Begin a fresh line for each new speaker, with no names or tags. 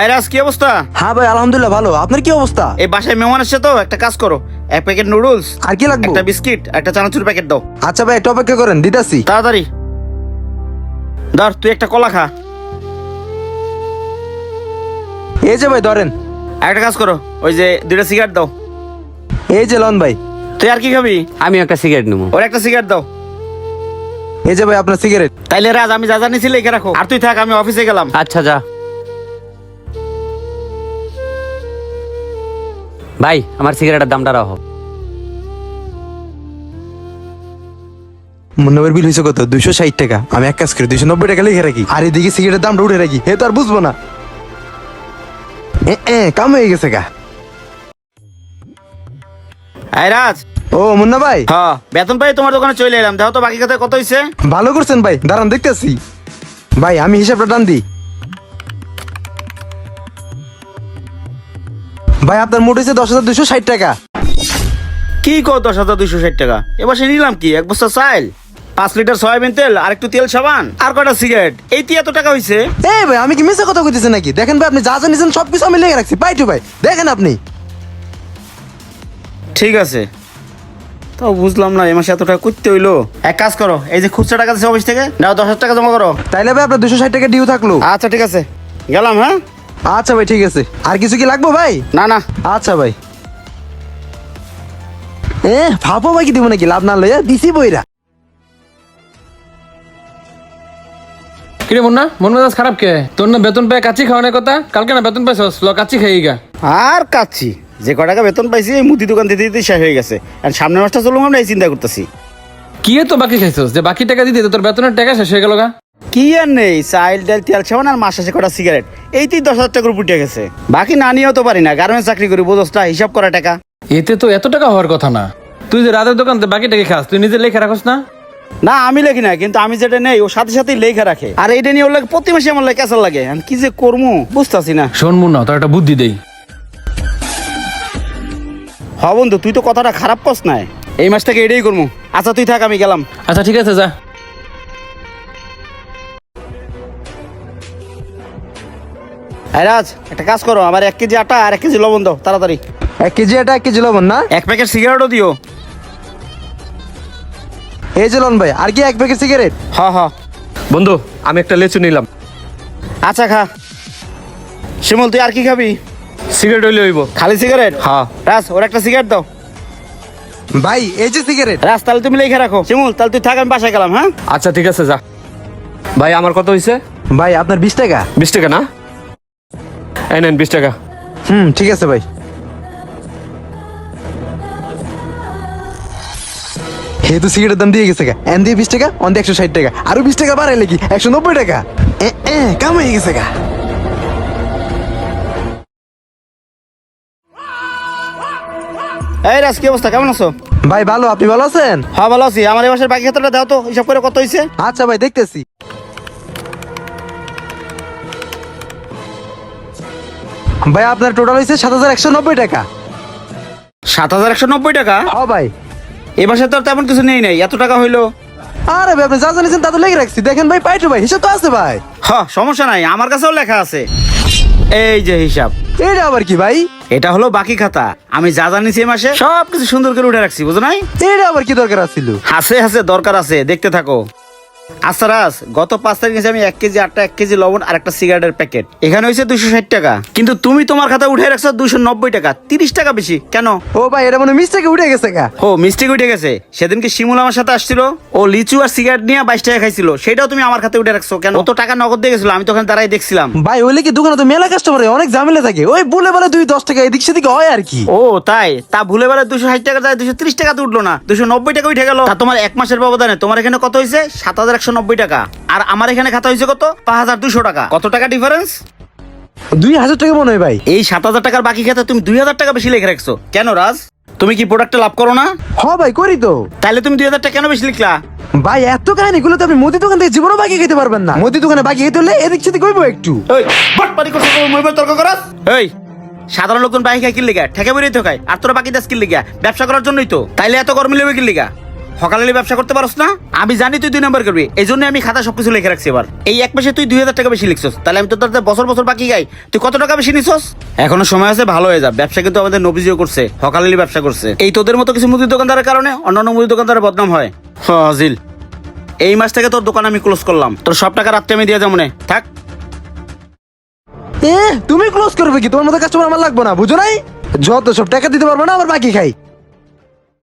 এই রাজ কি অবস্থা?
হ্যাঁ ভাই আলহামদুলিল্লাহ ভালো। আপনার কি অবস্থা?
এই বাসায় মেহমান আসছে তো একটা কাজ করো। এক প্যাকেট নুডলস
আর কি লাগবে?
একটা বিস্কিট একটা চানাচুর প্যাকেট দাও।
আচ্ছা ভাই একটু অপেক্ষা করেন দিতাছি।
তাড়াতাড়ি। ধর তুই একটা কলা খা।
এই যে ভাই ধরেন।
একটা কাজ করো ওই যে দুইটা সিগারেট দাও।
এই যে লন ভাই।
তুই আর কি খাবি?
আমি একটা সিগারেট নেব।
ওর একটা সিগারেট দাও।
এই যে ভাই আপনার সিগারেট
তাইলে রাজ আমি যা জানিছি লিখে রাখো। আর তুই থাক আমি অফিসে গেলাম।
আচ্ছা যা। ভাই আমার সিগারেটের দামটা রাখো।
মুন্নবের বিল হয়েছে কত? দুইশো ষাট টাকা। আমি এক কাজ করি দুইশো নব্বই টাকা লিখে রাখি। আর এদিকে সিগারেটের দামটা উঠে রাখি। হে তো আর বুঝব না। এ, এ, কাম হয়ে গেছে গা।
এই রাজ।
ও মুন্না ভাই।
হ্যাঁ বেতন পাই তোমার দোকানে চলে এলাম। দেখো তো বাকি কথা কত হয়েছে
ভালো করছেন ভাই। দাঁড়ান দেখতেছি। ভাই আমি হিসাবটা টান দিই। ভাই আপনার মোট হয়েছে দশ হাজার দুশো ষাট টাকা।
কি কো দশ হাজার দুইশো ষাট টাকা? এবার সে নিলাম কি? এক বস্তা চাইল পাঁচ লিটার সয়াবিন তেল আর একটু তেল সাবান আর কটা সিগারেট। এই তি এত টাকা হয়েছে
এই ভাই আমি কি মিশে কথা কইতেছি নাকি? দেখেন ভাই আপনি যা জানিয়েছেন সবকিছু আমি লিখে রাখছি। পাই টু ভাই দেখেন আপনি।
ঠিক আছে। তো বুঝলাম না এই মাসে এত টাকা করতে হইল। এক কাজ করো এই যে খুচরা টাকা দিচ্ছে অফিস থেকে নাও দশ হাজার টাকা জমা করো।
তাইলে ভাই আপনার দুশো ষাট টাকা ডিউ থাকল।
আচ্ছা ঠিক আছে। গেলাম হ্যাঁ?
আচ্ছা ভাই ঠিক আছে। আর কিছু কি লাগবে ভাই?
না না।
আচ্ছা ভাই। এ ভাবো ভাই কি দিব নাকি? লাভ না লইয়া দিছি বইরা।
কিরে মুন্না মন মেজাজ খারাপ কে? তোর না বেতন পায় কাচি খাওয়ানোর কথা? কালকে না বেতন পাইছস? ল কাচি খাই গা।
আর কাচ্ছি যে ক টাকা বেতন পাইছি এই মুদি দোকান দিতে দিতে শেষ হয়ে গেছে। আর সামনের মাসটা চলুন আমরা এই চিন্তা করতেছি।
কি এ তো বাকি খাইছস? যে বাকি টাকা দিতে তোর বেতনের টাকা শেষ হয়ে গেল গা।
কি আর নেই? চাইল ডাল তেল সাবান আর মাস শেষে কটা সিগারেট এইতেই দশ হাজার উপর উঠে গেছে। বাকি না নিয়েও তো পারি না। গার্মেন্টস চাকরি করি বোঝসটা হিসাব করা টাকা।
এতে তো এত টাকা হওয়ার কথা না। তুই যে রাতের দোকানতে বাকি টাকা খাস তুই নিজে লেখা রাখস না?
না আমি লেখি না কিন্তু আমি যেটা নেই ও সাথে সাথেই লেখা রাখে। আর এইটা নিয়ে ওর লাগে প্রতি মাসে আমার লাগে কেসার লাগে। আমি কি যে করব বুঝতেছি না।
শোন মুন্না তোর একটা বুদ্ধি দেই।
হ বন্ধু তুই তো কথাটা খারাপ কস নাই। এই মাস থেকে এটাই করব আচ্ছা তুই থাক আমি গেলাম।
আচ্ছা ঠিক আছে যা।
রাজ একটা কাজ করো আমার এক কেজি আটা আর এক কেজি লবণ দাও তাড়াতাড়ি।
এক কেজি এটা এক কেজি লবণ না?
এক প্যাকেট সিগারেটও দিও।
এই যে লন ভাই আর কি এক প্যাকেট সিগারেট?
হ হ।
বন্ধু আমি একটা লেচু নিলাম।
আচ্ছা খা। শিমুল তুই আর কি খাবি?
সিগারেট হইলে হইব।
খালি সিগারেট?
হ্যাঁ।
রাজ ওর একটা সিগারেট দাও।
ভাই এই যে সিগারেট।
রাজ তাহলে তুমি লিখে রাখো। শিমুল তাহলে তুই থাক আমি বাসায় গেলাম হ্যাঁ?
আচ্ছা ঠিক আছে যা। ভাই আমার কত হয়েছে
ভাই আপনার বিশ টাকা।
বিশ টাকা না? এই নেন বিশ টাকা।
হুম ঠিক আছে ভাই। হে তো সিগারেটের দাম দিয়ে গেছে গা। এন দিয়ে বিশ টাকা অন দিয়ে একশো ষাট টাকা। আরও বিশ টাকা বাড়াইলে কি একশো নব্বই টাকা। এ, এ, কাম হয়ে গেছে গা।
এই রাজ কি অবস্থা? কেমন আছো?
ভাই ভালো। আপনি ভালো আছেন?
হ্যাঁ ভালো আছি। আমার এই মাসের বাকি ক্ষেত্রটা দাও তো। হিসাব করে কত হয়েছে
আচ্ছা ভাই দেখতেছি। ভাই আপনার টোটাল হয়েছে সাত হাজার একশো নব্বই টাকা।
সাত হাজার একশো নব্বই টাকা?
হ ভাই।
এ মাসে তো আর তেমন কিছু নেই নাই এত টাকা হইল।
আরে ভাই আপনি যা জানিয়েছেন তা তো লেগে রাখছি। দেখেন ভাই পাইটু ভাই হিসাব তো আছে ভাই।
হ সমস্যা নাই আমার কাছেও লেখা আছে। এই যে হিসাব।
এটা আবার কি ভাই?
এটা হলো বাকি খাতা। আমি যা জানিছি এই মাসে সব কিছু সুন্দর করে উঠে রাখছি বুঝো নাই?
এটা আবার কি দরকার আছিল?
হাসে হাসে দরকার আছে দেখতে থাকো। আচ্ছা রাজ গত পাঁচ তারিখ আমি এক কেজি আটটা এক কেজি লবণ আর একটা সিগারেটের প্যাকেট এখানে হয়েছে দুশো ষাট টাকা। কিন্তু তুমি তোমার খাতা উঠে রাখছো দুশো নব্বই টাকা তিরিশ টাকা বেশি কেন?
ও ভাই এটা মনে মিস্টেকে উঠে গেছে গা।
ও মিস্টেক উঠে গেছে। সেদিনকে শিমুল আমার সাথে আসছিল? ও লিচু আর সিগারেট নিয়ে বাইশ টাকা খাইছিল। সেটাও তুমি আমার খাতে উঠে রাখছো কেন? অত টাকা নগদ দিয়ে গেছিল আমি তখন তারাই দেখছিলাম।
ভাই ওইলে কি দোকানে তো মেলা কাস্টমার অনেক ঝামেলা থাকে? ওই বলে বলে দুই দশ টাকা এদিক সেদিকে হয় আর কি।
ও তাই? তা ভুলে বেলা দুশো ষাট টাকা যায় দুশো ত্রিশ টাকা তো উঠল না। দুশো নব্বই টাকা উঠে গেল। তা তোমার এক মাসের ব্যবধানে তোমার এখানে কত হয়েছে? সাত হাজার একশো নব্বই টাকা। আর আমার এখানে খাতা হয়েছে কত? পাঁচ হাজার দুশো টাকা। কত টাকা ডিফারেন্স
দুই হাজার টাকা মনে হয় ভাই।
এই সাত হাজার টাকার বাকি খাতে তুমি দুই হাজার টাকা বেশি লিখে রাখছো। কেন রাজ? তুমি কি প্রোডাক্টে লাভ করো না?
হ ভাই করি তো।
তাহলে তুমি দুই হাজার টাকা কেন বেশি লিখলা?
ভাই এত কাহিনী গুলো তো আপনি মুদি দোকান থেকে জীবনও বাকি খেতে পারবেন না। মুদি দোকানে বাকি খেতে হলে এদিক সেদিক হইবো একটু।
এই বাটপারি করছ তর্ক করাস এই সাধারণ লোকজন বাইক কিনলে গা ঠেকে বেরিয়ে তো খায় আর তোরা বাকি দাস কিনলে গা ব্যবসা করার জন্যই তো। তাইলে এত গরম লেবে কিনলে গা সকালে ব্যবসা করতে পারস না? আমি জানি তুই দুই নম্বর করবি এই জন্য আমি খাতা সবকিছু লিখে রাখছি এবার। এই এক মাসে তুই দুই হাজার টাকা বেশি লিখছস তাহলে আমি তো তোর বছর বছর বাকি গাই। তুই কত টাকা বেশি নিছস? এখনও সময় আছে ভালো হয়ে যা। ব্যবসা কিন্তু আমাদের নবীজিও করছে সকালে ব্যবসা করছে। এই তোদের মতো কিছু মুদির দোকানদারের কারণে অন্যান্য মুদির দোকানদারের বদনাম হয়। ফাজিল এই মাস থেকে তোর দোকান আমি ক্লোজ করলাম। তোর সব টাকা রাত্রে আমি দিয়ে যাব মনে থাক।
এ তুমি ক্লোজ করবে কি? তোমার মতো কাস্টমার আমার লাগবে না বুঝো নাই? যত সব টাকা দিতে পারব না আবার বাকি খাই।